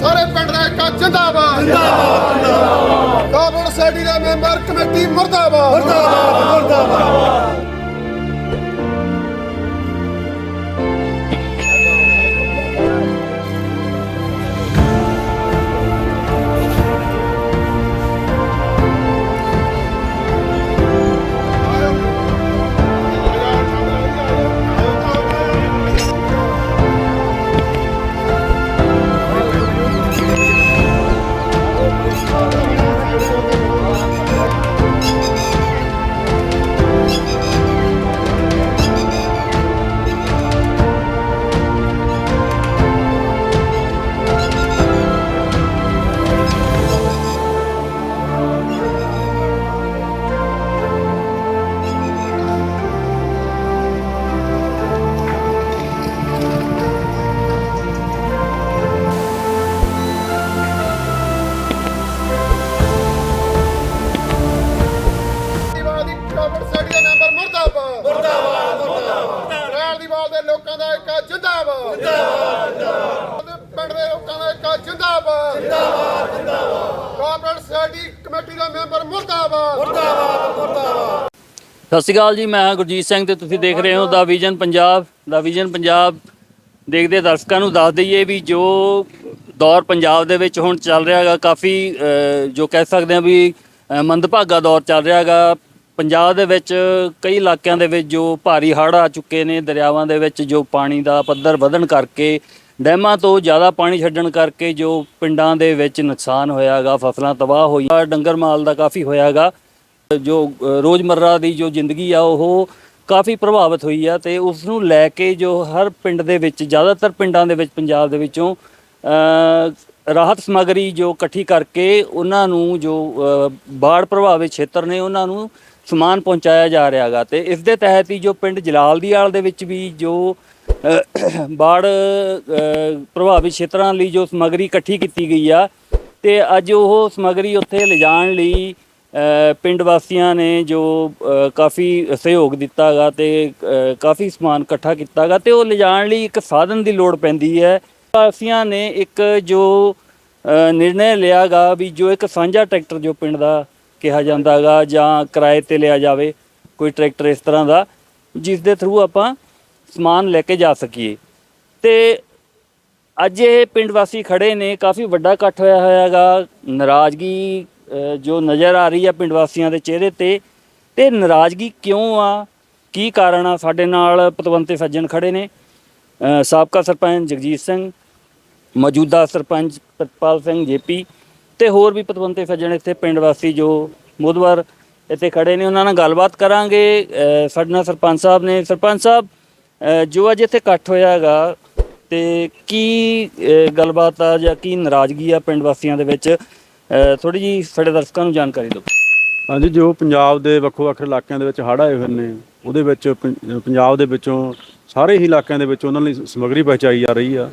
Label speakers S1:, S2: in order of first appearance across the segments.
S1: ਸਾਰੇ ਪਿੰਡ ਦਾ ਇੱਕ ਜਿੰਦਾਬਾਦ। ਜਿੰਦਾਬਾਦ ਕਾਬਲ ਸੋਸਾਇਟੀ ਦਾ ਮੈਂਬਰ ਕਮੇਟੀ ਮਰਦਾਬਾਦ। ਦੀਵਾਲ
S2: ਸਤਿ ਸ਼੍ਰੀ ਅਕਾਲ ਜੀ, ਮੈਂ ਹਾਂ ਗੁਰਜੀਤ ਸਿੰਘ ਤੇ ਤੁਸੀਂ ਦੇਖ ਰਹੇ ਹੋ ਦਾ ਵਿਜ਼ਨ ਪੰਜਾਬ। ਦਾ ਵਿਜ਼ਨ ਪੰਜਾਬ ਦੇਖਦੇ ਦਰਸ਼ਕਾਂ ਨੂੰ ਦੱਸ ਦਈਏ ਵੀ ਜੋ ਦੌਰ ਪੰਜਾਬ ਦੇ ਵਿੱਚ ਹੁਣ ਚੱਲ ਰਿਹਾ ਹੈਗਾ, ਕਾਫੀ ਜੋ ਕਹਿ ਸਕਦੇ ਆ ਵੀ ਮੰਦਭਾਗਾ ਦੌਰ ਚੱਲ ਰਿਹਾ ਹੈਗਾ। ਪੰਜਾਬ ਦੇ ਵਿੱਚ ਕਈ ਇਲਾਕਿਆਂ ਦੇ ਵਿੱਚ ਜੋ ਭਾਰੀ ਹੜ੍ਹ ਆ ਚੁੱਕੇ ਨੇ, ਦਰਿਆਵਾਂ ਦੇ ਵਿੱਚ ਜੋ ਪਾਣੀ ਦਾ ਪੱਧਰ ਵਧਣ ਕਰਕੇ, ਡੈਮਾਂ ਤੋਂ ਜ਼ਿਆਦਾ ਪਾਣੀ ਛੱਡਣ ਕਰਕੇ ਜੋ ਪਿੰਡਾਂ ਦੇ ਵਿੱਚ ਨੁਕਸਾਨ ਹੋਇਆਗਾ ਫਸਲਾਂ ਤਬਾਹ ਹੋਈਆਂ, ਡੰਗਰ ਮਾਲ ਦਾ ਕਾਫੀ ਹੋਇਆਗਾ ਜੋ ਅ, ਰੋਜ਼ਮਰਰਾ ਦੀ ਜੋ ਜ਼ਿੰਦਗੀ ਆ ਉਹ ਕਾਫੀ ਪ੍ਰਭਾਵਿਤ ਹੋਈ ਆ ਤੇ ਉਸ ਨੂੰ ਲੈ ਕੇ ਜੋ ਹਰ ਪਿੰਡ ਦੇ ਵਿੱਚ ਜ਼ਿਆਦਾਤਰ ਪਿੰਡਾਂ ਦੇ ਵਿੱਚ ਪੰਜਾਬ ਦੇ ਵਿੱਚੋਂ ਰਾਹਤ ਸਮੱਗਰੀ ਜੋ ਇਕੱਠੀ ਕਰਕੇ ਉਹਨਾਂ ਨੂੰ ਜੋ ਬਾੜ ਪ੍ਰਭਾਵਿਤ ਖੇਤਰ ਨੇ ਉਹਨਾਂ ਨੂੰ ਸਮਾਨ ਪਹੁੰਚਾਇਆ ਜਾ ਰਿਹਾ ਹੈਗਾ ਤੇ ਇਸ ਦੇ ਤਹਿਤ ਹੀ ਜੋ ਪਿੰਡ ਜਲਾਲਦੀਆਲ ਦੇ ਵਿੱਚ ਵੀ ਜੋ ਬਾੜ ਪ੍ਰਭਾਵਿਤ ਖੇਤਰਾਂ ਲਈ ਜੋ ਸਮੱਗਰੀ ਇਕੱਠੀ ਕੀਤੀ ਗਈ ਆ ਤੇ ਅੱਜ ਉਹ ਸਮੱਗਰੀ ਉੱਥੇ ਲਿਜਾਣ ਲਈ ਪਿੰਡ ਵਾਸੀਆਂ ਨੇ ਜੋ ਕਾਫੀ ਸਹਿਯੋਗ ਦਿੱਤਾਗਾ ਤੇ ਅ, ਕਾਫੀ ਸਮਾਨ ਇਕੱਠਾ ਕੀਤਾਗਾ ਤੇ ਉਹ ਲਿਜਾਣ ਲਈ ਇੱਕ ਸਾਧਨ ਦੀ ਲੋੜ ਪੈਂਦੀ ਹੈ। ਵਾਸੀਆਂ ਨੇ ਇੱਕ ਜੋ ਅ, ਨਿਰਣੈ ਲਿਆਗਾ ਵੀ ਜੋ ਇੱਕ ਸਾਂਝਾ ਟਰੈਕਟਰ ਜੋ ਪਿੰਡ ਦਾ ਕਿਹਾ ਜਾਂਦਾਗਾ ਜਾਂ ਕਿਰਾਏ ਤੇ ਲਿਆ ਜਾਵੇ ਕੋਈ ਟਰੈਕਟਰ ਇਸ ਤਰ੍ਹਾਂ ਦਾ ਜਿਸ ਦੇ ਥਰੂ ਆਪਾਂ ਸਮਾਨ ਲੈ ਕੇ ਜਾ ਸਕੀਏ। ਤੇ ਅੱਜ ਇਹ ਪਿੰਡ ਵਾਸੀ ਖੜੇ ਨੇ ਕਾਫੀ ਵੱਡਾ ਇਕੱਠ ਹੋਇਆ ਹੋਇਆ ਹੈਗਾ ਨਾਰਾਜ਼ਗੀ ਜੋ ਨਜ਼ਰ ਆ ਰਹੀ ਆ ਪਿੰਡ ਵਾਸੀਆਂ ਦੇ ਚਿਹਰੇ ਤੇ ਤੇ ਨਾਰਾਜ਼ਗੀ ਕਿਉਂ ਆ? ਕੀ ਕਾਰਨ ਆ? ਸਾਡੇ ਨਾਲ ਪਤਵੰਤੇ ਸੱਜਣ ਖੜੇ ਨੇ। ਸਾਬਕਾ ਸਰਪੰਚ ਜਗਜੀਤ ਸਿੰਘ, ਮੌਜੂਦਾ ਸਰਪੰਚ ਪ੍ਰਤਪਾਲ ਸਿੰਘ ਜੇਪੀ, ਤੇ ਹੋਰ ਵੀ ਪਤਵੰਤੇ ਸੱਜਣ ਇੱਥੇ ਪਿੰਡ ਵਾਸੀ ਜੋ ਮੁਦਵਰ ਇੱਥੇ ਖੜੇ ਨੇ, ਉਹਨਾਂ ਨਾਲ ਗੱਲਬਾਤ ਕਰਾਂਗੇ। ਸਾਡੇ ਨਾਲ ਸਰਪੰਚ ਸਾਹਿਬ ਨੇ। ਸਰਪੰਚ ਸਾਹਿਬ ਜੋ ਅੱਜ ਇੱਥੇ ਇਕੱਠ ਹੋਇਆ ਹੈਗਾ, ਤੇ ਕੀ ਗੱਲਬਾਤ ਆ ਜਾਂ ਕੀ ਨਾਰਾਜ਼ਗੀ ਆ ਪਿੰਡ ਵਾਸੀਆਂ ਦੇ ਵਿੱਚ? ਥੋੜੀ ਜੀ ਸਾਡੇ ਦਰਸ਼ਕਾਂ ਨੂੰ ਜਾਣਕਾਰੀ ਦਿਓ।
S3: ਹਾਂਜੀ, ਜੋ ਪੰਜਾਬ ਦੇ ਵੱਖੋ ਵੱਖ ਇਲਾਕਿਆਂ ਦੇ ਵਿੱਚ ਹੜ੍ਹ ਆਏ ਹੋਏ ਨੇ, ਉਹਦੇ ਵਿੱਚ ਪੰ- ਪੰਜਾਬ ਦੇ ਵਿੱਚੋਂ ਸਾਰੇ ਹੀ ਇਲਾਕਿਆਂ ਦੇ ਵਿੱਚ ਉਹਨਾਂ ਲਈ ਸਮੱਗਰੀ ਪਹੁੰਚਾਈ ਜਾ ਰਹੀ ਆ,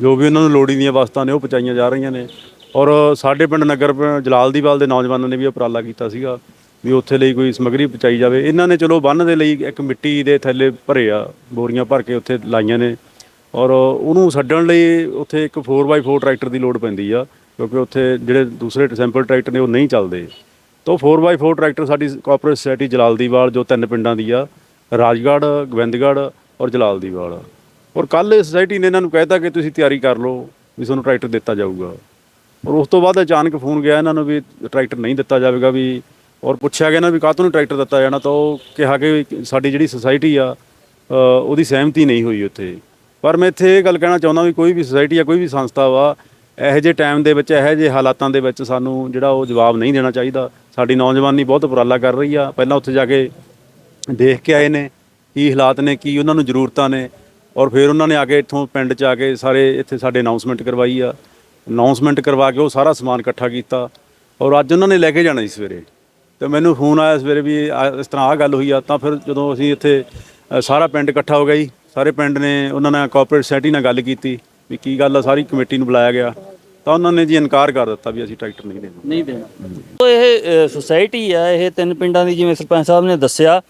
S3: ਜੋ ਵੀ ਉਹਨਾਂ ਨੂੰ ਲੋੜੀ ਦੀਆਂ ਵਸਤਾਂ ਨੇ, ਉਹ ਪਹੁੰਚਾਈਆਂ ਜਾ ਰਹੀਆਂ ਨੇ। ਔਰ ਸਾਡੇ ਪਿੰਡ ਨਗਰ ਪ- ਜਲਾਲਦੀਵਾਲ ਦੇ ਨੌਜਵਾਨਾਂ ਨੇ ਵੀ ਉਪਰਾਲਾ ਕੀਤਾ ਸੀਗਾ ਵੀ ਉੱਥੇ ਲਈ ਕੋਈ ਸਮੱਗਰੀ ਪਹੁੰਚਾਈ ਜਾਵੇ। ਇਹਨਾਂ ਨੇ ਚਲੋ ਬੰਨ ਦੇ ਲਈ ਇੱਕ ਮਿੱਟੀ ਦੇ ਥੈਲੇ ਭਰੇ ਆ, ਬੋਰੀਆਂ ਭਰ ਕੇ ਉੱਥੇ ਲਾਈਆਂ ਨੇ। ਔਰ ਉਹਨੂੰ ਛੱਡਣ ਲਈ ਉੱਥੇ ਇੱਕ 4x4 ਟਰੈਕਟਰ ਦੀ ਲੋਡ ਪੈਂਦੀ ਆ। ਕਿਉਂਕਿ ਉੱਥੇ ਜਿਹੜੇ ਦੂਸਰੇ ਸੈਂਪਲ ਟਰੈਕਟਰ ਨੇ ਉਹ ਨਹੀਂ ਚੱਲਦੇ। ਤਾਂ 4x4 ਟਰੈਕਟਰ ਸਾਡੀ ਕੋਆਪਰੇਟਿਵ ਸੋਸਾਇਟੀ ਜਲਾਲਦੀਵਾਲ, ਜੋ ਤਿੰਨ ਪਿੰਡਾਂ ਦੀ ਆ, ਰਾਜਗੜ੍ਹ, ਗੋਬਿੰਦਗੜ੍ਹ ਔਰ ਜਲਾਲਦੀਵਾਲ। ਔਰ ਕੱਲ ਇਹ ਸੁਸਾਇਟੀ ਨੇ ਇਹਨਾਂ ਨੂੰ ਕਹਿਤਾ ਕਿ ਤੁਸੀਂ ਤਿਆਰੀ ਕਰ ਲਓ ਵੀ ਤੁਹਾਨੂੰ ਟਰੈਕਟਰ ਦਿੱਤਾ ਜਾਊਗਾ। ਔਰ ਉਸ ਤੋਂ ਬਾਅਦ ਅਚਾਨਕ ਫੋਨ ਗਿਆ ਇਹਨਾਂ ਨੂੰ ਵੀ ਟਰੈਕਟਰ ਨਹੀਂ ਦਿੱਤਾ ਜਾਵੇਗਾ ਵੀ, ਔਰ ਪੁੱਛਿਆ ਗਿਆ ਇਹਨਾਂ ਵੀ ਕਾਹਤੋਂ ਨਹੀਂ ਟਰੈਕਟਰ ਦਿੱਤਾ ਜਾਣਾ, ਤਾਂ ਉਹ ਕਿਹਾ ਕਿ ਸਾਡੀ ਜਿਹੜੀ ਸੁਸਾਇਟੀ ਆ ਉਹਦੀ ਸਹਿਮਤੀ ਨਹੀਂ ਹੋਈ ਉੱਥੇ। ਪਰ ਮੈਂ ਇੱਥੇ ਇਹ ਗੱਲ ਕਹਿਣਾ ਚਾਹੁੰਦਾ ਵੀ ਕੋਈ ਵੀ ਸੁਸਾਇਟੀ ਆ, ਕੋਈ ਵੀ ਸੰਸਥਾ ਵਾ ਇਹੋ ਜਿਹੇ ਟਾਈਮ ਦੇ ਵਿੱਚ, ਇਹੋ ਜਿਹੇ ਹਾਲਾਤਾਂ ਦੇ ਵਿੱਚ ਸਾਨੂੰ ਜਿਹੜਾ ਉਹ ਜਵਾਬ ਨਹੀਂ ਦੇਣਾ ਚਾਹੀਦਾ। ਸਾਡੀ ਨੌਜਵਾਨੀ ਬਹੁਤ ਉਪਰਾਲਾ ਕਰ ਰਹੀ ਆ। ਪਹਿਲਾਂ ਉੱਥੇ ਜਾ ਕੇ ਦੇਖ ਕੇ ਆਏ ਨੇ ਕੀ ਹਾਲਾਤ ਨੇ, ਕੀ ਉਹਨਾਂ ਨੂੰ ਜ਼ਰੂਰਤਾਂ ਨੇ ਔਰ ਫਿਰ ਉਹਨਾਂ ਨੇ ਆ ਕੇ ਇੱਥੋਂ ਪਿੰਡ 'ਚ ਆ ਕੇ ਸਾਰੇ ਇੱਥੇ ਸਾਡੇ ਅਨਾਉਂਸਮੈਂਟ ਕਰਵਾਈ ਆ। ਅਨਾਉਂਸਮੈਂਟ ਕਰਵਾ ਕੇ ਉਹ ਸਾਰਾ ਸਮਾਨ ਇਕੱਠਾ ਕੀਤਾ ਔਰ ਅੱਜ ਉਹਨਾਂ ਨੇ ਲੈ ਕੇ ਜਾਣਾ ਸੀ ਸਵੇਰੇ। ਤੇ ਮੈਨੂੰ ਫੋਨ ਆਇਆ ਸਵੇਰੇ ਵੀ ਇਸ ਤਰ੍ਹਾਂ ਆ ਗੱਲ ਹੋਈ ਆ, ਤਾਂ ਫਿਰ ਜਦੋਂ ਅਸੀਂ ਇੱਥੇ ਸਾਰਾ ਪਿੰਡ ਇਕੱਠਾ ਹੋ ਗਿਆ ਜੀ, ਸਾਰੇ ਪਿੰਡ ਨੇ ਉਹਨਾਂ ਨਾਲ ਕੋਆਪਰੇਟ ਸੋਸਾਇਟੀ ਨਾਲ ਗੱਲ ਕੀਤੀ। ਵੀ ਕੀ ਗੱਲ ਆ ਸਾਰੀ ਕਮੇਟੀ ਨੂੰ ਬੁਲਾਇਆ ਗਿਆ। ਤਾਂ ਉਹਨਾਂ ਨੇ ਜੀ ਇਨਕਾਰ ਕਰ ਦਿੱਤਾ ਵੀ ਅਸੀਂ ਟਰੈਕਟਰ ਨਹੀਂ ਦੇਣਾ।
S2: ਨਹੀਂ ਦੇਣਾ। ਸੋ ਇਹ ਸੁਸਾਇਟੀ ਆ ਇਹ ਤਿੰਨ ਪਿੰਡਾਂ ਦੀ ਜਿਵੇਂ ਸਰਪੰਚ ਸਾਹਿਬ ਨੇ ਦੱਸਿਆ।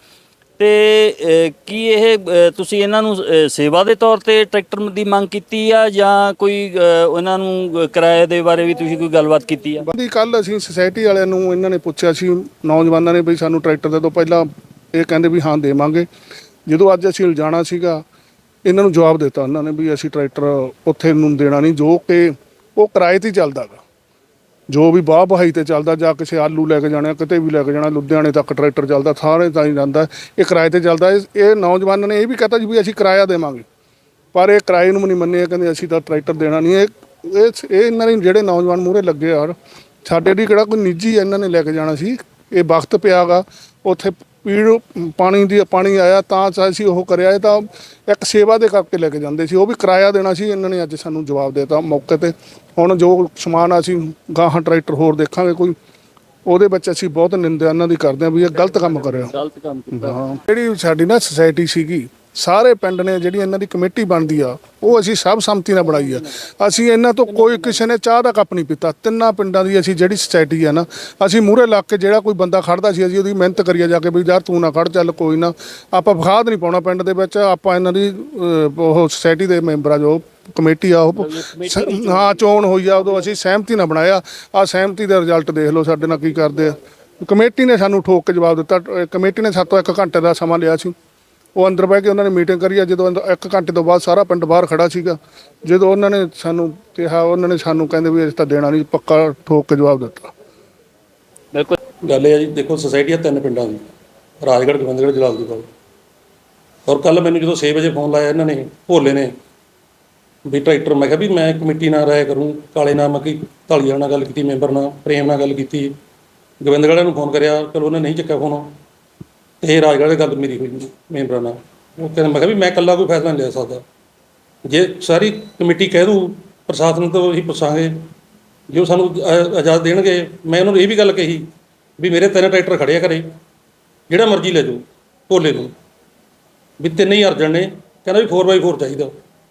S2: ਤੇ ਕੀ ਇਹ ਤੁਸੀਂ ਇਹਨਾਂ ਨੂੰ ਸੇਵਾ ਦੇ ਤੌਰ ਤੇ ਟਰੈਕਟਰ ਦੀ ਮੰਗ ਕੀਤੀ ਆ ਜਾਂ ਕੋਈ ਉਹਨਾਂ ਨੂੰ ਕਿਰਾਏ ਦੇ ਬਾਰੇ ਵੀ ਤੁਸੀਂ ਕੋਈ ਗੱਲਬਾਤ ਕੀਤੀ ਆ?
S1: ਬੰਦੀ ਕੱਲ ਅਸੀਂ ਸੁਸਾਇਟੀ ਵਾਲਿਆਂ ਨੂੰ ਇਹਨਾਂ ਨੇ ਪੁੱਛਿਆ ਸੀ ਨੌਜਵਾਨਾਂ ਨੇ ਵੀ ਸਾਨੂੰ ਟਰੈਕਟਰ ਦੇ ਤੋਂ ਪਹਿਲਾਂ ਇਹ ਕਹਿੰਦੇ ਵੀ ਹਾਂ ਦੇਵਾਂਗੇ। ਜਦੋਂ ਅੱਜ ਅਸੀਂ ਲਿਜਾਣਾ ਸੀਗਾ ਇਹਨਾਂ ਨੂੰ ਜਵਾਬ ਦਿੱਤਾ ਉਹਨਾਂ ਨੇ ਵੀ ਅਸੀਂ ਟਰੈਕਟਰ ਉੱਥੇ ਨੂੰ ਦੇਣਾ ਨਹੀਂ, ਜੋ ਕਿ ਉਹ ਕਿਰਾਏ ਤੇ ਹੀ ਚੱਲਦਾ ਗਾ। ਜੋ ਵੀ ਬਾਹ ਬਹਾਈ ਤੇ ਚੱਲਦਾ, ਜਾਂ ਕਿਸੇ ਆਲੂ ਲੈ ਕੇ ਜਾਣਾ, ਕਿਤੇ ਵੀ ਲੈ ਕੇ ਜਾਣਾ, ਲੁਧਿਆਣੇ ਤੱਕ ਟਰੈਕਟਰ ਚੱਲਦਾ, ਸਾਰੇ ਤਾਂ ਹੀ ਜਾਂਦਾ। ਇਹ ਕਿਰਾਏ ਤੇ ਚੱਲਦਾ। ਇਹ ਇਹ ਨੌਜਵਾਨਾਂ ਨੇ ਇਹ ਵੀ ਕਹਤਾ ਜੀ ਵੀ ਅਸੀਂ ਕਿਰਾਇਆ ਦੇਵਾਂਗੇ। ਪਰ ਇਹ ਕਿਰਾਏ ਨੂੰ ਨਹੀਂ ਮੰਨੇ ਕਹਿੰਦੇ ਅਸੀਂ ਤਾਂ ਟਰੈਕਟਰ ਦੇਣਾ ਨਹੀਂ। ਇਹ ਇਹ ਇਹਨਾਂ ਨੇ ਜਿਹੜੇ ਨੌਜਵਾਨ ਮੂਹਰੇ ਲੱਗੇ ਆ, ਸਾਡੇ ਲਈ ਕਿਹੜਾ ਕੋਈ ਨਿੱਜੀ ਇਹਨਾਂ ਨੇ ਲੈ ਕੇ ਜਾਣਾ ਸੀ? ਇਹ ਵਕਤ ਪਿਆਗਾ ਉੱਥੇ ਪੀੜ ਪਾਣੀ ਦੀ ਪਾਣੀ ਆਇਆ ਤਾਂ ਚ ਅਸੀਂ ਉਹ ਕਰਿਆ ਇਹ ਤਾਂ ਇੱਕ ਸੇਵਾ ਦੇ ਕਰਕੇ ਲੈ ਕੇ ਜਾਂਦੇ ਸੀ। ਉਹ ਵੀ ਕਿਰਾਇਆ ਦੇਣਾ ਸੀ ਇਹਨਾਂ ਨੇ ਅੱਜ ਸਾਨੂੰ ਜਵਾਬ ਦੇਤਾ ਮੌਕੇ ਤੇ। ਹੁਣ ਜੋ ਸਮਾਨ ਅਸੀਂ ਗਾਹਾਂ ਟਰੈਕਟਰ ਹੋਰ ਦੇਖਾਂਗੇ ਕੋਈ ਉਹਦੇ ਵਿੱਚ ਅਸੀਂ ਬਹੁਤ ਨਿੰਦਾ ਇਹਨਾਂ ਦੀ ਕਰਦੇ ਹਾਂ ਵੀ ਇਹ ਗਲਤ ਕੰਮ ਕਰਿਆ।
S2: ਗਲਤ ਕੰਮ
S1: ਹਾਂ। ਜਿਹੜੀ ਸਾਡੀ ਨਾ ਸੁਸਾਇਟੀ ਸੀਗੀ ਸਾਰੇ ਪਿੰਡ ਨੇ ਜਿਹੜੀ ਇਹਨਾਂ ਦੀ ਕਮੇਟੀ ਬਣਦੀ ਆ ਉਹ ਅਸੀਂ ਸਭ ਸੰਮਤੀ ਨਾਲ ਬਣਾਈ ਆ। ਅਸੀਂ ਇਹਨਾਂ ਤੋਂ ਕੋਈ ਕਿਸੇ ਨੇ ਚਾਹ ਦਾ ਕੱਪ ਨਹੀਂ ਪੀਤਾ। ਤਿੰਨਾਂ ਪਿੰਡਾਂ ਦੀ ਅਸੀਂ ਜਿਹੜੀ ਸੁਸਾਇਟੀ ਆ ਨਾ ਅਸੀਂ ਮੂਹਰੇ ਲੱਗ ਕੇ ਜਿਹੜਾ ਕੋਈ ਬੰਦਾ ਖੜਦਾ ਸੀ ਅਸੀਂ ਉਹਦੀ ਮਿਹਨਤ ਕਰੀਏ ਜਾ ਕੇ ਵੀ ਯਾਰ ਤੂੰ ਨਾ ਖੜ ਚੱਲ ਕੋਈ ਨਾ। ਆਪਾਂ ਫਖਾਦ ਨਹੀਂ ਪਾਉਣਾ ਪਿੰਡ ਦੇ ਵਿੱਚ। ਆਪਾਂ ਇਹਨਾਂ ਦੀ ਉਹ ਸੁਸਾਇਟੀ ਦੇ ਮੈਂਬਰ ਆ ਜੋ ਕਮੇਟੀ ਆ ਉਹ ਹਾਂ ਚੋਣ ਹੋਈ ਆ ਉਦੋਂ ਅਸੀਂ ਸਹਿਮਤੀ ਨਾਲ ਬਣਾਇਆ। ਆ ਸਹਿਮਤੀ ਦਾ ਰਿਜ਼ਲਟ ਦੇਖ ਲਓ ਸਾਡੇ ਨਾਲ ਕੀ ਕਰਦੇ ਆ। ਕਮੇਟੀ ਨੇ ਸਾਨੂੰ ਠੋਕ ਕੇ ਜਵਾਬ ਦਿੱਤਾ। ਕਮੇਟੀ ਨੇ ਸਾਤੋਂ ਇੱਕ ਘੰਟੇ ਦਾ ਸਮਾਂ ਲਿਆ ਸੀ। ਉਹ ਅੰਦਰ ਬਹਿ ਕੇ ਉਹਨਾਂ ਨੇ ਮੀਟਿੰਗ ਕਰੀ ਆ ਜਦੋਂ ਅੰਦਰ- ਇੱਕ ਘੰਟੇ ਤੋਂ ਬਾਅਦ ਸਾਰਾ ਪਿੰਡ ਬਾਹਰ ਖੜਾ ਸੀਗਾ। ਜਦੋਂ ਉਹਨਾਂ ਨੇ ਸਾਨੂੰ ਕਿਹਾ ਉਹਨਾਂ ਨੇ ਸਾਨੂੰ ਕਹਿੰਦੇ ਵੀ ਅਸੀਂ ਤਾਂ ਦੇਣਾ ਨਹੀਂ ਪੱਕਾ ਠੋਕ ਕੇ ਜਵਾਬ ਦਿੱਤਾ।
S2: ਬਿਲਕੁਲ।
S4: ਗੱਲ ਇਹ ਹੈ ਜੀ ਦੇਖੋ ਸੁਸਾਇਟੀ ਆ ਤਿੰਨ ਪਿੰਡਾਂ ਦੀ ਰਾਜਗੜ੍ਹ ਗੋਬਿੰਦਗੜ੍ਹ ਜਲਾਲਦੀਪੁਰ। ਔਰ ਕੱਲ ਮੈਨੂੰ ਜਦੋਂ 6 ਵਜੇ ਫੋਨ ਲਾਇਆ ਇਹਨਾਂ ਨੇ ਭੋਲੇ ਨੇ ਵੀ ਟਰੈਕਟਰ ਮੈਂ ਕਿਹਾ ਵੀ ਮੈਂ ਕਮੇਟੀ ਨਾਲ ਰਾਇ ਕਰੂੰ ਕਾਲੇ ਨਾਲ ਮੈਂ ਕਿ ਢਾਲੀਆ ਨਾਲ ਗੱਲ ਕੀਤੀ ਮੈਂਬਰ ਨਾਲ ਪ੍ਰੇਮ ਨਾਲ ਗੱਲ ਕੀਤੀ। ਗੋਬਿੰਦਗੜ੍ਹ ਨੂੰ ਫੋਨ ਕਰਿਆ ਚਲੋ ਉਹਨੇ ਨਹੀਂ ਚੱਕਿਆ ਫੋਨ ਤੇ ਰਾਜਗੜ੍ਹ ਦੀ ਗੱਲ ਮੇਰੀ ਹੋਈ ਮੈਂਬਰਾਂ ਨਾਲ। ਉਹ ਕਹਿੰਦਾ, ਮੈਂ ਕਿਹਾ ਵੀ ਮੈਂ ਇਕੱਲਾ ਕੋਈ ਫੈਸਲਾ ਨਹੀਂ ਲੈ ਸਕਦਾ। ਜੇ ਸਾਰੀ ਕਮੇਟੀ ਕਹਿ ਦੂ ਪ੍ਰਸ਼ਾਸਨ ਤੋਂ ਅਸੀਂ ਪੁੱਛਾਂਗੇ। ਜੇ ਉਹ ਸਾਨੂੰ ਇਜਾਜ਼ਤ ਦੇਣਗੇ, ਮੈਂ ਉਹਨਾਂ ਨੂੰ ਇਹ ਵੀ ਗੱਲ ਕਹੀ ਵੀ ਮੇਰੇ ਤਿੰਨ ਟਰੈਕਟਰ ਖੜੇ ਆ ਘਰੇ, ਜਿਹੜਾ ਮਰਜ਼ੀ ਲੈ ਜਾਓ ਭੋਲੇ ਨੂੰ। ਵੀ ਤਿੰਨੇ ਹੀ ਅਰਜਨ ਨੇ, ਕਹਿੰਦਾ ਵੀ 4x4 ਚਾਹੀਦਾ।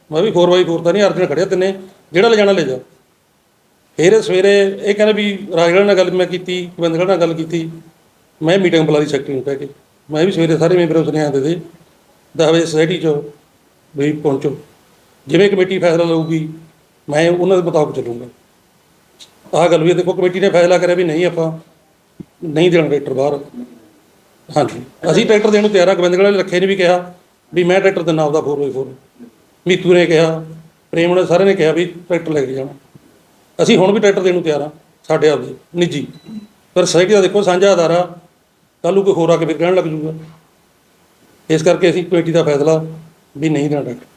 S4: ਮੈਂ ਵੀ 4x4 ਤਾਂ ਨਹੀਂ, ਅਰਜਨ ਖੜਿਆ ਤਿੰਨੇ, ਜਿਹੜਾ ਲੈ ਜਾਣਾ ਲੈ ਜਾ। ਫਿਰ ਸਵੇਰੇ ਇਹ ਕਹਿੰਦਾ ਵੀ ਰਾਜਗੜ੍ਹ ਨਾਲ ਗੱਲ ਮੈਂ ਕੀਤੀ, ਗੋਬਿੰਦਗੜ੍ਹ ਨਾਲ ਗੱਲ ਕੀਤੀ। ਮੈਂ ਮੀਟਿੰਗ ਬੁਲਾ ਲਈ ਸੈਕਟਰੀ ਨੂੰ ਕਹਿ ਕੇ। ਮੈਂ ਵੀ ਸਵੇਰੇ ਸਾਰੇ ਮੈਂਬਰਾਂ ਨੂੰ ਸੁਨੇਹਾ ਦੇ ਦੇ ਦਸ ਵਜੇ ਸੋਸਾਇਟੀ 'ਚ ਵੀ ਪਹੁੰਚੋ। ਜਿਵੇਂ ਕਮੇਟੀ ਫੈਸਲਾ ਲਊਗੀ ਮੈਂ ਉਹਨਾਂ ਦੇ ਮੁਤਾਬਕ ਚੱਲੂੰਗਾ। ਆਹ ਗੱਲ ਵੀ ਹੈ, ਦੇਖੋ ਕਮੇਟੀ ਨੇ ਫੈਸਲਾ ਕਰਿਆ ਵੀ ਨਹੀਂ ਆਪਾਂ ਨਹੀਂ ਦੇਣਾ ਟਰੈਕਟਰ ਬਾਹਰ। ਹਾਂਜੀ। ਅਸੀਂ ਟਰੈਕਟਰ ਦੇਣ ਨੂੰ ਤਿਆਰ ਆ ਗੋਬਿੰਦਗੜ੍ਹ ਵਾਲੇ ਰੱਖੇ ਨੇ ਵੀ ਕਿਹਾ ਵੀ ਮੈਂ ਟਰੈਕਟਰ ਦਿੰਦਾ ਆਪਦਾ 4x4 ਮੀਤੂ ਨੇ ਕਿਹਾ ਪ੍ਰੇਮ ਨੇ ਸਾਰੇ ਨੇ ਕਿਹਾ ਵੀ ਟਰੈਕਟਰ ਲੈ ਕੇ ਜਾਣਾ। ਅਸੀਂ ਹੁਣ ਵੀ ਟਰੈਕਟਰ ਦੇਣ ਨੂੰ ਤਿਆਰ ਆ ਸਾਡੇ ਆਪਦੇ ਨਿੱਜੀ। ਪਰ ਸੋਸਾਇਟੀ ਦਾ ਦੇਖੋ ਸਾਂਝਾ ਅਦਾਰਾ ਕੱਲ੍ਹ ਨੂੰ ਕੋਈ ਹੋਰ ਆ ਕੇ ਫਿਰ ਕਹਿਣ ਲੱਗ ਜੂਗਾ। ਇਸ ਕਰਕੇ ਅਸੀਂ ਕਮੇਟੀ ਦਾ ਫੈਸਲਾ ਵੀ ਨਹੀਂ ਦੇਣਾ ਟਰੈਕਟਰ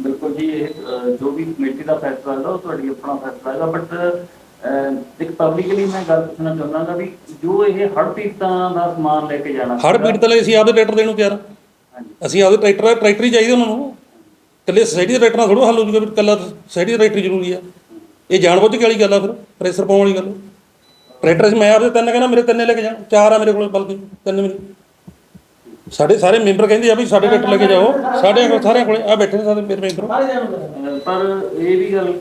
S5: ਬਿਲਕੁਲ ਜੀ ਇਹ ਜੋ ਵੀ ਕਮੇਟੀ ਦਾ ਫੈਸਲਾ ਹੈਗਾ ਉਹ ਤੁਹਾਡੀ ਆਪਣਾ ਫੈਸਲਾ ਹੈਗਾ। ਬਟ ਇੱਕ ਪਬਲਿਕਲੀ ਮੈਂ ਗੱਲ ਪੁੱਛਣਾ ਚਾਹੁੰਦਾ ਹਾਂ ਵੀ ਜੋ ਇਹ ਹੜ੍ਹ ਪੀੜਤਾਂ ਦਾ ਸਮਾਨ ਲੈ ਕੇ ਜਾਣਾ
S4: ਹੜ ਪੀੜਤ ਲਈ ਅਸੀਂ ਆਪਦੇ ਟਰੈਕਟਰ ਦੇਣ ਨੂੰ ਤਿਆਰ
S5: ਹਾਂਜੀ।
S4: ਅਸੀਂ ਆਪਦੇ ਟਰੈਕਟਰ ਟਰੈਕਟਰ ਹੀ ਚਾਹੀਦੇ ਉਹਨਾਂ ਨੂੰ। ਇਕੱਲੇ ਸੋਸਾਇਟੀ ਦੇ ਟਰੈਕਟਰ ਨਾਲ ਥੋੜ੍ਹਾ ਹੱਲ ਹੋ ਜੂਗਾ ਵੀ ਇਕੱਲਾ ਸੋਸਾਇਟੀ ਦਾ ਟਰੈਕਟਰ ਜ਼ਰੂਰੀ ਆ। ਇਹ ਜਾਣਬੁੱਝ ਕੇ ਵਾਲੀ ਗੱਲ ਆ ਫਿਰ ਪ੍ਰੈਸ਼ਰ ਪਾਉਣ ਵਾਲੀ ਗੱਲ ਟਰੈਕਟਰ ਅਸੀਂ ਮੈਂ ਆਪਦੇ ਤਿੰਨ ਕਹਿੰਦਾ ਮੇਰੇ ਤਿੰਨੇ ਲੈ ਕੇ ਜਾਣ ਚਾਰ ਆ ਮੇਰੇ ਕੋਲ ਬਲਕਿ ਤਿੰਨ ਮੇਰੇ ਸਾਡੇ ਸਾਰੇ ਮੈਂਬਰ ਕਹਿੰਦੇ ਆ ਵੀ ਸਾਡੇ ਟਰੈਕਟਰ ਲੈ ਕੇ ਜਾਓ ਸਾਡੇ ਕੋਲ ਸਾਰਿਆਂ ਕੋਲੇ ਆ ਬੈਠੇ ਨੇ ਸਾਰੇ ਮੇਰੇ ਮੈਂਬਰ
S5: ਪਰ ਇਹ ਵੀ ਗੱਲ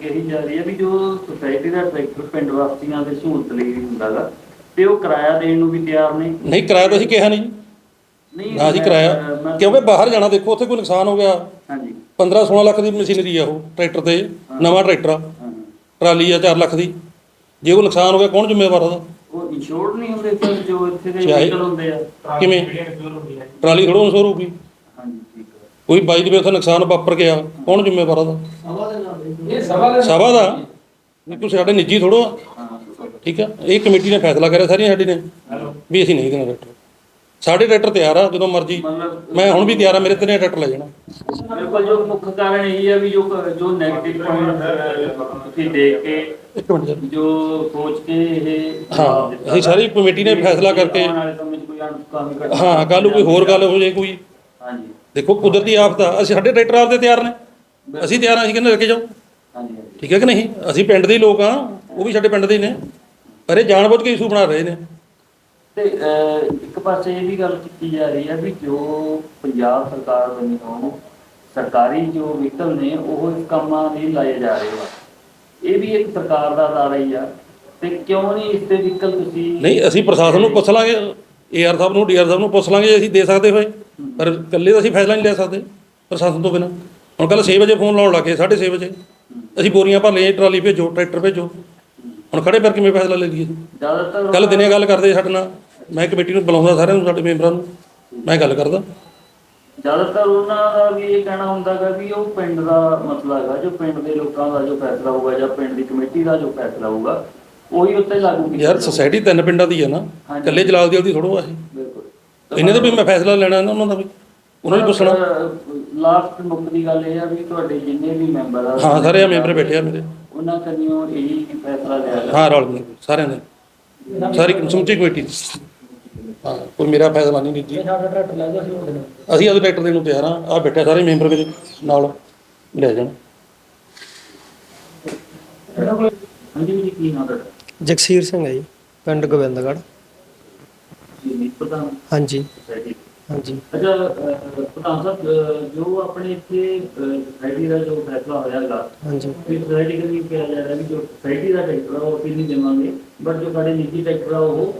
S5: ਕਹੀ ਜਾ ਰਹੀ ਹੈ ਵੀ ਜੋ ਸੁਸਾਇਟੀ ਦਾ ਟਰੈਕਟਰ ਪਿੰਡ ਵਾਸੀਆਂ ਦੇ ਸਹੂਲਤ ਲਈ ਹੁੰਦਾਗਾ ਤੇ ਉਹ ਕਿਰਾਇਆ ਦੇਣ ਨੂੰ ਵੀ ਤਿਆਰ ਨਹੀਂ
S4: ਨਹੀਂ ਕਿਰਾਇਆ ਤਾਂ ਅਸੀਂ ਕਿਹਾ ਨਹੀਂ। ਜੀ
S5: ਨਹੀਂ
S4: ਨਾ
S5: ਮੈਂ-
S4: ਕਿਰਾਇਆ। ਕਿਉਂਕਿ ਬਾਹਰ ਜਾਣਾ ਦੇਖੋ ਉੱਥੇ ਕੋਈ ਨੁਕਸਾਨ ਹੋ ਗਿਆ।
S5: ਹਾਂਜੀ।
S4: 15 16 ਲੱਖ ਦੀ ਮਸ਼ੀਨਰੀ ਆ ਉਹ ਟਰੈਕਟਰ ਤੇ ਨਵਾਂ ਟਰੈਕਟਰ ਆ। ਟਰਾਲੀ ਆ 4 ਲੱਖ ਦੀ। ਜੇ ਕੋਈ ਨੁਕਸਾਨ ਹੋ ਗਿਆ ਕੌਣ ਜ਼ਿੰਮੇਵਾਰ ਉਹਦਾ?
S5: ਉਹ ਇੰਸ਼ੋਰਡ ਨਹੀਂ ਹੁੰਦੇ ਸਰ ਜੋ ਇੱਥੇ ਦੇ
S4: ਚਾਹੇ-
S5: ਵਹੀਕਲ ਹੁੰਦੇ ਆ।
S4: ਕਿਵੇਂ? ਟਰਾਲੀ ਥੋੜ੍ਹਾ ਸੌ ਰੁਪਈ
S5: ਹਾਂਜੀ ਠੀਕ ਹੈ
S4: ਕੋਈ ਬਾਈ ਦੇ ਉੱਥੇ ਨੁਕਸਾਨ ਵਾਪਰ ਗਿਆ ਕੌਣ ਜ਼ਿੰਮੇਵਾਰ ਉਹਦਾ? ਸਭਾ ਦਾ ਨਹੀਂ ਕੋਈ ਸਾਡੇ ਨਿੱਜੀ ਥੋੜੋ ਠੀਕ ਆ ਇਹ ਕਮੇਟੀ ਨੇ ਫੈਸਲਾ ਕਰਿਆ ਸਾਰੀਆਂ ਸਾਡੀ ਨੇ। ਵੀ ਅਸੀਂ ਨਹੀਂ ਦੇਣਾ ਟਰੈਕਟਰ ਸਾਡੇ ਟਰੈਕਟਰ ਤਿਆਰ ਆ ਜਦੋਂ ਮਰਜ਼ੀ।
S5: ਮਤਲਬ
S4: ਮੈਂ ਹੁਣ ਵੀ ਤਿਆਰ ਆ ਮੇਰੇ ਤਿੰਨੇ ਟਰੈਕਟਰ ਲੈ ਜਾਣਾ।
S5: ਬਿਲਕੁਲ ਜੋ ਮੁੱਖ ਕਾਰਨ ਇਹ ਹੈ ਵੀ ਜੋ ਜੋ 네ਗੇਟਿਵ ਪੁਆਇੰਟ ਤੁਸੀਂ ਦੇਖ ਕੇ
S4: ਇੱਕ ਮਿੰਟ ਜੀ।
S5: ਜੋ ਸੋਚ ਕੇ ਇਹ
S4: ਹਾਂ ਅਸੀਂ ਸਾਰੀ ਕਮੇਟੀ ਨੇ ਫੈਸਲਾ ਕਰਕੇ
S5: ਆਉਣ ਵਾਲੇ ਸਮੇਂ 'ਚ ਕੋਈ ਅਣਸੁਖਾਵੀ ਘਟਨਾ
S4: ਹਾਂ ਕੱਲ ਨੂੰ ਕੋਈ ਹੋਰ ਗੱਲ ਹੋ ਜਾਏ ਕੋਈ।
S5: ਹਾਂਜੀ।
S4: ਦੇਖੋ ਕੁਦਰਤੀ ਆਫਤ ਆ ਅਸੀਂ ਸਾਡੇ ਟਰੈਕਟਰ ਆਪਦੇ ਤਿਆਰ ਨੇ। ਅਸੀਂ ਤਿਆਰ ਆ ਅਸੀਂ ਕਹਿੰਦੇ ਲੈ ਕੇ ਜਾਓ
S5: ਹਾਂਜੀ।
S4: ਠੀਕ ਹੈ ਕਿ ਨਹੀਂ? ਅਸੀਂ ਪਿੰਡ ਦੇ ਹੀ ਲੋਕ ਆ ਉਹ ਵੀ ਸਾਡੇ ਪਿੰਡ ਦੇ ਹੀ ਨੇ। ਪਰ ਇਹ ਜਾਣਬੁੱਝ ਕੇ ਇਸ਼ੂ ਬਣਾ ਰਹੇ ਨੇ।
S5: ਤੇ ਇੱਕ ਪਾਸੇ ਇਹ ਵੀ ਗੱਲ ਕੀਤੀ ਜਾ ਰਹੀ ਹੈ ਵੀ ਜੋ ਪੰਜਾਬ ਸਰਕਾਰ ਵੱਲੋਂ ਸਰਕਾਰੀ ਜੋ ਵਹੀਕਲ ਨੇ, ਉਹ ਇਸ ਕੰਮਾਂ ਲਈ ਲਾਏ ਜਾ ਰਹੇ ਆ। ਇਹ ਵੀ ਇੱਕ ਸਰਕਾਰ ਦਾ ਅਦਾਰਾ ਹੀ ਆ। ਤੇ ਕਿਉਂ ਨਹੀਂ ਇਸ ਤੇ ਵਹੀਕਲ ਤੁਸੀਂ
S4: ਨਹੀਂ, ਅਸੀਂ ਪ੍ਰਸ਼ਾਸਨ ਨੂੰ ਪੁੱਛ ਲਾਂਗੇ। ਏਆਰ ਸਾਹਿਬ ਨੂੰ ਡੀਆਰ ਸਾਹਿਬ ਨੂੰ ਪੁੱਛ ਲਾਂਗੇ ਅਸੀਂ ਦੇ ਸਕਦੇ ਹੋਏ। ਪਰ ਇਕੱਲੇ ਤਾਂ ਅਸੀਂ ਫੈਸਲਾ ਨਹੀਂ ਲੈ ਸਕਦੇ ਪ੍ਰਸ਼ਾਸਨ ਤੋਂ ਬਿਨਾਂ। ਹੁਣ ਕੱਲ 6 ਵਜੇ ਫੋਨ ਲਾਉਣ ਲੱਗੇ 6:30 ਵਜੇ। ਅਸੀਂ ਬੋਰੀਆਂ ਭਰ ਲਈਆਂ, ਟਰਾਲੀ ਭੇਜੋ, ਟਰੈਕਟਰ ਭੇਜੋ। ਹੁਣ ਖੜੇ ਪਰ ਕਿਵੇਂ ਫੈਸਲਾ ਲੈ ਲਈਏ?
S2: ਜ਼ਿਆਦਾਤਰ
S4: ਕੱਲ ਦਿਨੇ ਗੱਲ ਕਰਦੇ ਸਾਡੇ ਨਾਲ। ਮੈਂ ਕਮੇਟੀ ਨੂੰ ਬੁਲਾਉਂਦਾ ਸਾਰਿਆਂ ਨੂੰ ਸਾਡੇ ਮੈਂਬਰਾਂ ਨੂੰ। ਮੈਂ ਗੱਲ ਕਰਦਾ।
S2: ਜ਼ਿਆਦਾਤਰ ਉਹਨਾਂ ਦਾ ਵੀ ਇਹ ਕਹਿਣਾ ਹੁੰਦਾ ਹੈਗਾ ਵੀ ਉਹ ਪਿੰਡ ਦਾ ਮਸਲਾ ਹੈਗਾ ਜੋ ਪਿੰਡ ਦੇ ਲੋਕਾਂ ਦਾ ਜੋ ਫੈਸਲਾ ਹੋਊਗਾ ਜਾਂ ਪਿੰਡ ਦੀ ਕਮੇਟੀ ਦਾ ਜੋ ਫੈਸਲਾ ਹੋਊਗਾ ਉਹੀ ਉੱਤੇ ਲਾਗੂ ਕੀਤਾ
S4: ਯਾਰ ਸੁਸਾਇਟੀ ਤਿੰਨ ਪਿੰਡਾਂ ਦੀ ਹੈ ਨਾ। ਇਕੱਲੇ ਜਲਾਲ ਦੀ ਉਹਦੀ ਥੋੜੋ ਆ ਇਹ।
S2: ਬਿਲਕੁਲ।
S4: ਇਹਨੇ ਤਾਂ ਵੀ ਮੈਂ ਫੈਸਲਾ ਲੈਣਾ ਨਾ ਉਹਨਾਂ ਦਾ ਵੀ। ਉਹਨਾਂ ਨੂੰ ਪੁੱਛਣਾ।
S2: ਲਾਸਟ ਮੁੱਖ ਦੀ ਗੱਲ ਇਹ ਆ ਵੀ ਤੁਹਾਡੇ ਜਿੰਨੇ ਵੀ ਮੈਂਬਰ ਆ
S4: ਹਾਂ ਸਾਰੇ ਆ ਮੈਂਬਰ ਬੈਠੇ ਆ ਮੇਰੇ।
S2: ਉਹਨਾਂ ਕੰਨਿਓ ਇਹੀ ਫੈਸਲਾ ਲਿਆ ਗਿਆ
S4: ਹਾਂ ਰਲ ਮਿਲ ਕੇ, ਸਾਰਿਆਂ ਨੇ। ਸਾਰੀ ਸਮੁੱਚੀ ਕਮੇਟੀ। ਹਾਂ ਕੋਈ ਮੇਰਾ ਫੈਸਲਾ ਨਹੀਂ ਨਿੱਜੀ ਅਸੀਂ ਉਹਦੇ ਟਰੈਕਟਰ ਦੇਣ ਨੂੰ ਤਿਆਰ ਹਾਂ। ਆ ਬੈਠੇ ਸਾਰੇ ਮੈਂਬਰ ਮੇਰੇ ਨਾਲ ਲੈ ਜਾਣ।
S2: ਹਾਂਜੀ ਜੀ ਕੀ ਨਾਮ ਤੁਹਾਡਾ?
S6: ਜਗਸੀਰ ਸਿੰਘ ਹੈ ਜੀ ਪਿੰਡ ਗੋਬਿੰਦਗੜ੍ਹ।
S2: ਜੀ ਮੀਤ ਪ੍ਰਧਾਨ
S6: ਹਾਂਜੀ।
S2: ਸੋਸਾਇਟੀ
S6: ਹਾਂਜੀ।
S2: ਅੱਛਾ ਅਹ, ਪ੍ਰਧਾਨ ਸਾਹਿਬ ਅਹ, ਜੋ ਆਪਣੇ ਇੱਥੇ ਸੋਸਾਇਟੀ ਦਾ ਜੋ ਫੈਸਲਾ ਹੋਇਆਗਾ
S6: ਹਾਂਜੀ।
S2: ਵੀ ਸੋਸਾਇਟੀ ਕਰੀ ਕਿਹਾ ਜਾ ਰਿਹਾ ਵੀ ਜੋ ਸੋਸਾਇਟੀ ਦਾ ਟਰੈਕਟਰ ਆ ਉਹ ਅਸੀਂ ਨਹੀਂ ਦੇਵਾਂਗੇ ਬਟ ਜੋ ਸਾਡੇ ਨਿੱਜੀ ਟਰੈਕਟਰ ਆ ਉਹ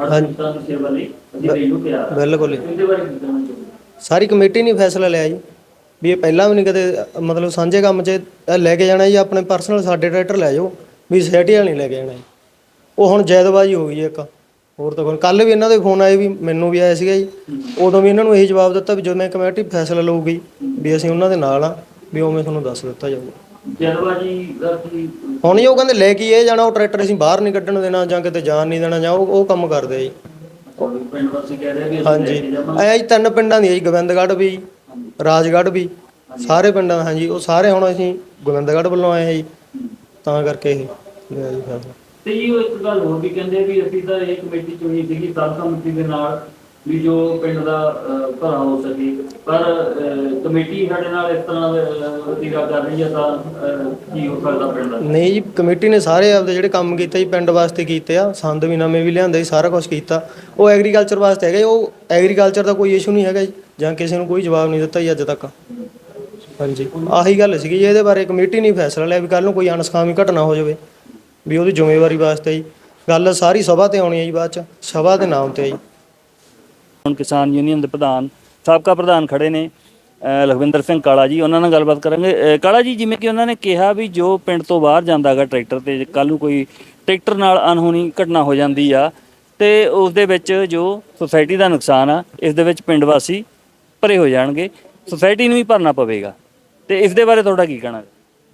S6: ਹਾਂਜੀ।
S2: ਦੀ ਸੇਵਾ ਲਈ ਅਸੀਂ ਦੇਣ ਆ।
S6: ਬਿਲਕੁਲ ਜੀ।
S2: ਇਹਦੇ ਬਾਰੇ ਕੀ ਕਹਿਣਾ ਚਾਹੁੰਦੇ
S6: ਸਾਰੀ ਕਮੇਟੀ ਨੇ ਫੈਸਲਾ ਲਿਆ ਜੀ ਵੀ ਇਹ ਪਹਿਲਾਂ ਵੀ ਨਹੀਂ ਕਦੇ ਅ, ਮਤਲਬ ਸਾਂਝੇ ਕੰਮ 'ਚ ਇਹ ਲੈ ਕੇ ਜਾਣਾ ਜੀ ਆਪਣੇ ਪਰਸਨਲ ਸਾਡੇ ਟਰੈਕਟਰ ਲੈ ਜਾਓ ਵੀ ਸੋਸਾਇਟੀ ਵਾਲ ਨਹੀਂ ਲੈ ਕੇ ਜਾਣਾ ਜੀ। ਉਹ ਹੁਣ ਜੈਦਬਾਜੀ ਹੋ ਗਈ ਇੱਕ। ਹੋਰ ਤਾਂ ਕੋਈ ਕੱਲ ਵੀ ਇਹਨਾਂ ਦੇ ਫੋਨ ਆਏ ਵੀ ਮੈਨੂੰ ਵੀ ਆਇਆ ਸੀਗਾ ਜੀ। ਉਦੋਂ ਵੀ ਇਹਨਾਂ ਨੂੰ ਇਹੀ ਜਵਾਬ ਦਿੱਤਾ ਵੀ ਜਦੋਂ ਕਮੇਟੀ ਫੈਸਲਾ ਲਊਗੀ ਵੀ ਅਸੀਂ ਉਹਨਾਂ ਦੇ ਨਾਲ ਆ ਵੀ ਉਵੇਂ ਤੁਹਾਨੂੰ ਦੱਸ ਦਿੱਤਾ ਜਾਊਗਾ।
S2: ਜਲਵਾਜੀ ਦਾ ਕੀ
S6: ਹੁਣ ਜੀ ਉਹ ਕਹਿੰਦੇ ਲੈ ਕੇ ਇਹ ਜਾਣਾ ਉਹ ਟਰੈਕਟਰ ਅਸੀਂ ਬਾਹਰ ਨਹੀਂ ਕੱਢਣ ਦੇਣਾ ਜਾਂ ਕਿਤੇ ਜਾਣ ਨਹੀਂ ਦੇਣਾ ਜਾਂ ਉਹ ਉਹ ਕੰਮ ਕਰਦੇ ਆ ਜੀ।
S2: ਪਿੰਡ ਵਾਸੀ ਕਹਿ ਰਹੇ
S6: ਹਾਂਜੀ। ਜੀ ਤਿੰਨ ਪਿੰਡਾਂ ਦੀ ਹੈ ਜੀ ਗੋਬਿੰਦਗੜ੍ਹ ਵੀ ਰਾਜਗੜ੍ਹ ਵੀ ਸਾਰੇ ਪਿੰਡਾਂ ਦਾ ਹਾਂਜੀ। ਉਹ ਸਾਰੇ ਹੁਣ ਅਸੀਂ ਗੋਬਿੰਦਗੜ੍ਹ ਵੱਲੋਂ ਆਏ ਹਾਂ ਜੀ। ਤਾਂ ਕਰਕੇ ਇਹ ਲਿਆ ਜੀ ਫੈਸਲਾ।
S2: ਤੇ ਉਹ ਇੱਕ ਗੱਲ ਹੋਰ ਵੀ ਕਹਿੰਦੇ ਵੀ ਅਸੀਂ ਤਾਂ ਇਹ ਕਮੇਟੀ ਚੁਣੀ ਸੀਗੀ ਸਰਕਮਤੀ ਦੇ ਨਾਲ ਵੀ ਜੋ ਪਿੰਡ ਦਾ ਭਲਾ ਹੋ ਸਕੇ। ਪਰ ਕਮੇਟੀ ਸਾਡੇ ਨਾਲ ਇਸ ਤਰ੍ਹਾਂ ਵਤੀਰਾ ਕਰ ਰਹੀ ਹੈ ਤਾਂ ਕੀ ਹੋ ਸਕਦਾ ਪਿੰਡ ਦਾ?
S6: ਨਹੀਂ ਜੀ ਕਮੇਟੀ ਨੇ ਸਾਰੇ ਆਪਦੇ ਜਿਹੜੇ ਕੰਮ ਕੀਤੇ ਜੀ ਪਿੰਡ ਵਾਸਤੇ ਕੀਤੇ ਆ ਸੰਦ ਵੀ ਨਵੇਂ ਵੀ ਲਿਆਂਦੇ ਜੀ ਸਾਰਾ ਕੁਝ ਕੀਤਾ। ਉਹ ਐਗਰੀਕਲਚਰ ਵਾਸਤੇ ਹੈਗਾ ਉਹ ਐਗਰੀਕਲਚਰ ਦਾ ਕੋਈ ਇਸ਼ੂ ਨਹੀਂ ਹੈਗਾ ਜੀ ਜਾਂ ਕਿਸੇ ਨੂੰ ਕੋਈ ਜਵਾਬ ਨਹੀਂ ਦਿੱਤਾ ਜੀ ਅੱਜ ਤੱਕ। ਹਾਂਜੀ। ਆਹੀ ਗੱਲ ਸੀਗੀ ਜੀ ਇਹਦੇ ਬਾਰੇ ਕਮੇਟੀ ਨੇ ਫੈਸਲਾ ਲਿਆ ਵੀ ਕੱਲ ਨੂੰ ਕੋਈ ਅਨਸਖਾਮੀ ਘਟਨਾ ਹੋ ਜਾਵੇ। ਵੀ ਉਹਦੀ ਜ਼ਿੰਮੇਵਾਰੀ ਵਾਸਤੇ ਜੀ ਗੱਲ ਸਾਰੀ ਸਭਾ ਤੇ ਆਉਣੀ ਹੈ ਜੀ ਬਾਅਦ ਚ ਸਭਾ ਦੇ ਨਾਮ ਤੇ ਹੈ ਜੀ।
S1: ਹੁਣ ਕਿਸਾਨ ਯੂਨੀਅਨ ਦੇ ਪ੍ਰਧਾਨ ਸਾਬਕਾ ਪ੍ਰਧਾਨ ਖੜੇ ਨੇ ਅ, ਲਖਵਿੰਦਰ ਸਿੰਘ ਕਾਲਾ ਜੀ ਉਹਨਾਂ ਨਾਲ ਗੱਲਬਾਤ ਕਰਾਂਗੇ। ਅ, ਕਾਲਾ ਜੀ ਜਿਵੇਂ ਕਿ ਉਹਨਾਂ ਨੇ ਕਿਹਾ ਵੀ ਜੋ ਪਿੰਡ ਤੋਂ ਬਾਹਰ ਜਾਂਦਾਗਾ ਟਰੈਕਟਰ ਤੇ ਕੱਲ ਨੂੰ ਕੋਈ ਟਰੈਕਟਰ ਨਾਲ ਅਨਹੋਣੀ ਘਟਨਾ ਹੋ ਜਾਂਦੀ ਆ ਤੇ ਉਸ ਦੇ ਵਿੱਚ ਜੋ ਸੁਸਾਇਟੀ ਦਾ ਨੁਕਸਾਨ ਆ ਇਸ ਦੇ ਵਿੱਚ ਪਿੰਡ ਵਾਸੀ ਭਰੇ ਹੋ ਜਾਣਗੇ। ਸੁਸਾਇਟੀ ਨੂੰ ਹੀ ਭਰਨਾ ਪਵੇਗਾ। ਤੇ ਇਸ ਦੇ ਬਾਰੇ ਤੁਹਾਡਾ ਕੀ ਕਹਿਣਾ? ਹੈ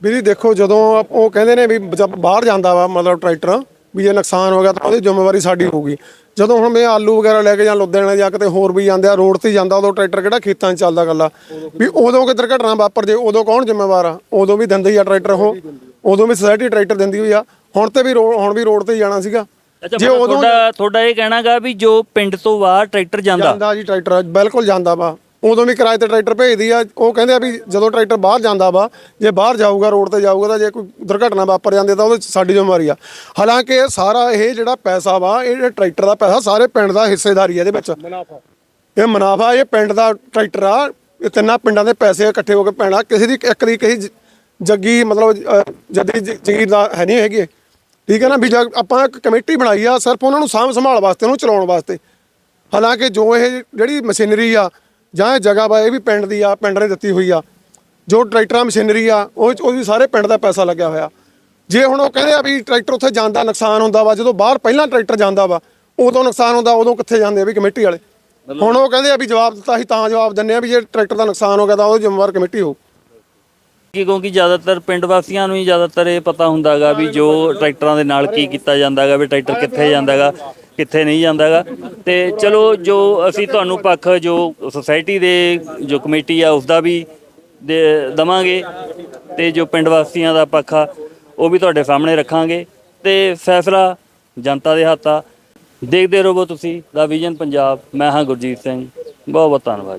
S7: ਵੀਰੇ ਦੇਖੋ ਜਦੋਂ ਉਹ ਕਹਿੰਦੇ ਨੇ ਵੀ ਜਦ ਬਾਹਰ ਜਾਂਦਾ ਵਾ ਮਤਲਬ ਟਰੈਕਟਰ ਵੀ ਜੇ ਨੁਕਸਾਨ ਹੋ ਗਿਆ ਤਾਂ ਉਹਦੀ ਜ਼ਿੰਮੇਵਾਰੀ ਸਾਡੀ ਹੋਊਗੀ। ਜਦੋਂ ਹੁਣ ਮੈਂ ਆਲੂ ਵਗੈਰਾ ਲੈ ਕੇ ਜਾਂ ਲੁਧਿਆਣਾ ਜਾਂ ਕਿਤੇ ਹੋਰ ਵੀ ਜਾਂਦੇ ਆ ਰੋਡ ਤੇ ਜਾਂਦਾ ਉਦੋਂ ਟਰੈਕਟਰ ਕਿਹੜਾ ਖੇਤਾਂ 'ਚ ਚੱਲਦਾ ਗੱਲਾ ਵੀ ਉਦੋਂ ਕਿਤੇ ਘਟਨਾ ਵਾਪਰ ਜੇ ਉਦੋਂ ਕੌਣ ਜ਼ਿੰਮੇਵਾਰ ਆ? ਉਦੋਂ ਵੀ ਦਿੰਦੇ ਹੀ ਆ ਟਰੈਕਟਰ ਉਹ। ਉਦੋਂ ਵੀ ਸੋਸਾਇਟੀ ਟਰੈਕਟਰ ਦਿੰਦੀ ਹੋਈ ਆ। ਹੁਣ ਤੇ ਵੀ ਰੋ- ਹੁਣ ਵੀ ਰੋਡ ਤੇ ਹੀ ਜਾਣਾ ਸੀਗਾ।
S1: ਅੱਛਾ
S7: ਜੇ ਉਦੋਂ
S1: ਤੁਹਾਡਾ ਤੁਹਾਡਾ ਇਹ ਕਹਿਣਾਗਾ ਵੀ ਜੋ ਪਿੰਡ ਤੋਂ ਬਾਹਰ ਟਰੈਕਟਰ ਜਾਂਦਾ।
S7: ਜਾਂਦਾ ਜੀ ਟਰੈਕਟਰ ਬਿਲਕੁਲ ਜਾਂਦਾ ਵਾ। ਉਦੋਂ ਵੀ ਕਿਰਾਏ ਤੇ ਟਰੈਕਟਰ ਭੇਜਦੀ ਆ ਉਹ ਕਹਿੰਦੇ ਆ ਵੀ ਜਦੋਂ ਟਰੈਕਟਰ ਬਾਹਰ ਜਾਂਦਾ ਵਾ ਜੇ ਬਾਹਰ ਜਾਊਗਾ ਰੋਡ ਤੇ ਜਾਊਗਾ ਤਾਂ ਜੇ ਕੋਈ ਦੁਰਘਟਨਾ ਵਾਪਰ ਜਾਂਦੀ ਤਾਂ ਉਹਦੇ 'ਚ ਸਾਡੀ ਜ਼ਿੰਮੇਵਾਰੀ ਆ। ਹਾਲਾਂਕਿ ਇਹ ਸਾਰਾ ਇਹ ਜਿਹੜਾ ਪੈਸਾ ਵਾ ਇਹ ਜਿਹੜਾ ਟਰੈਕਟਰ ਦਾ ਪੈਸਾ ਸਾਰੇ ਪਿੰਡ ਦਾ ਹਿੱਸੇਦਾਰੀ ਆ ਇਹਦੇ ਵਿੱਚ। ਮੁਨਾਫਾ। ਇਹ ਮੁਨਾਫਾ ਇਹ ਪਿੰਡ ਦਾ ਟਰੈਕਟਰ ਆ ਇਹ ਤਿੰਨਾਂ ਪਿੰਡਾਂ ਦੇ ਪੈਸੇ ਇਕੱਠੇ ਹੋ ਕੇ ਪੈਣਾ ਕਿਸੇ ਦੀ ਇੱਕ ਦੀ ਕਿਸੇ ਜੱਗੀ ਮਤਲਬ ਜੱਦੀ ਜਗੀਰ ਦਾ ਹੈ ਨਹੀਂ ਹੈਗੀ ਠੀਕ ਹੈ ਨਾ? ਵੀ ਆਪਾਂ ਇੱਕ ਕਮੇਟੀ ਬਣਾਈ ਆ ਸਿਰਫ ਉਹਨਾਂ ਨੂੰ ਸਾਂਭ ਸੰਭਾਲ ਵਾਸਤੇ ਉਹਨੂੰ ਚਲਾਉਣ ਵਾਸਤੇ। ਹਾਲਾਂਕਿ ਜੋ ਇਹ ਜਿਹੜੀ ਮਸ਼ੀਨਰੀ ਆ ਜਾਂ ਇਹ ਜਗ੍ਹਾ ਵਾ ਇਹ ਵੀ ਪਿੰਡ ਦੀ ਆ ਪਿੰਡ ਨੇ ਦਿੱਤੀ ਹੋਈ ਆ। ਜੋ ਟਰੈਕਟਰਾਂ ਮਸ਼ੀਨਰੀ ਆ ਉਹ ਉਹ ਵੀ ਸਾਰੇ ਪਿੰਡ ਦਾ ਪੈਸਾ ਲੱਗਿਆ ਹੋਇਆ। ਜੇ ਹੁਣ ਉਹ ਕਹਿੰਦੇ ਆ ਵੀ ਟਰੈਕਟਰ ਉੱਥੇ ਜਾਂਦਾ ਨੁਕਸਾਨ ਹੁੰਦਾ ਵਾ ਜਦੋਂ ਬਾਹਰ ਪਹਿਲਾਂ ਟਰੈਕਟਰ ਜਾਂਦਾ ਵਾ ਉਦੋਂ ਨੁਕਸਾਨ ਹੁੰਦਾ ਉਦੋਂ ਕਿੱਥੇ ਜਾਂਦੇ ਆ ਵੀ ਕਮੇਟੀ ਵਾਲੇ? ਹੁਣ ਉਹ ਕਹਿੰਦੇ ਆ ਵੀ ਜਵਾਬ ਦਿੱਤਾ ਸੀ ਤਾਂ ਜਵਾਬ ਦਿੰਨੇ ਆ ਵੀ ਜੇ ਟਰੈਕਟਰ ਦਾ ਨੁਕਸਾਨ ਹੋ ਗਿਆ ਤਾਂ ਉਹ ਜ਼ਿੰਮੇਵਾਰ ਕਮੇਟੀ ਹੋਊ।
S1: ਕਿ ਕਿਉਂਕਿ ਜ਼ਿਆਦਾਤਰ ਪਿੰਡ ਵਾਸੀਆਂ ਨੂੰ ਹੀ ਜ਼ਿਆਦਾਤਰ ਇਹ ਪਤਾ ਹੁੰਦਾਗਾ ਵੀ ਜੋ ਟਰੈਕਟਰਾਂ ਦੇ ਨਾਲ ਕੀ ਕੀਤਾ ਜਾਂਦਾਗਾ ਵੀ ਟਰੈਕਟਰ ਕਿੱਥੇ ਜਾਂਦਾਗਾ ਕਿੱਥੇ ਨਹੀਂ ਜਾਂਦਾਗਾ। ਤੇ ਚਲੋ ਜੋ ਅਸੀਂ ਤੁਹਾਨੂੰ ਪੱਖ ਜੋ ਸੁਸਾਇਟੀ ਦੇ ਜੋ ਕਮੇਟੀ ਆ ਉਸ ਦਾ ਵੀ ਦੇ ਦਵਾਂਗੇ ਤੇ ਜੋ ਪਿੰਡ ਵਾਸੀਆਂ ਦਾ ਪੱਖ ਆ, ਉਹ ਵੀ ਤੁਹਾਡੇ ਸਾਹਮਣੇ ਰੱਖਾਂਗੇ। ਤੇ ਫੈਸਲਾ ਜਨਤਾ ਦੇ ਹੱਥ ਆ। ਦੇਖਦੇ ਰਹੋ ਤੁਸੀਂ ਦਾ ਵਿਜ਼ਨ ਪੰਜਾਬ। ਮੈਂ ਹਾਂ ਗੁਰਜੀਤ ਸਿੰਘ। ਬਹੁਤ ਬਹੁਤ ਧੰਨਵਾਦ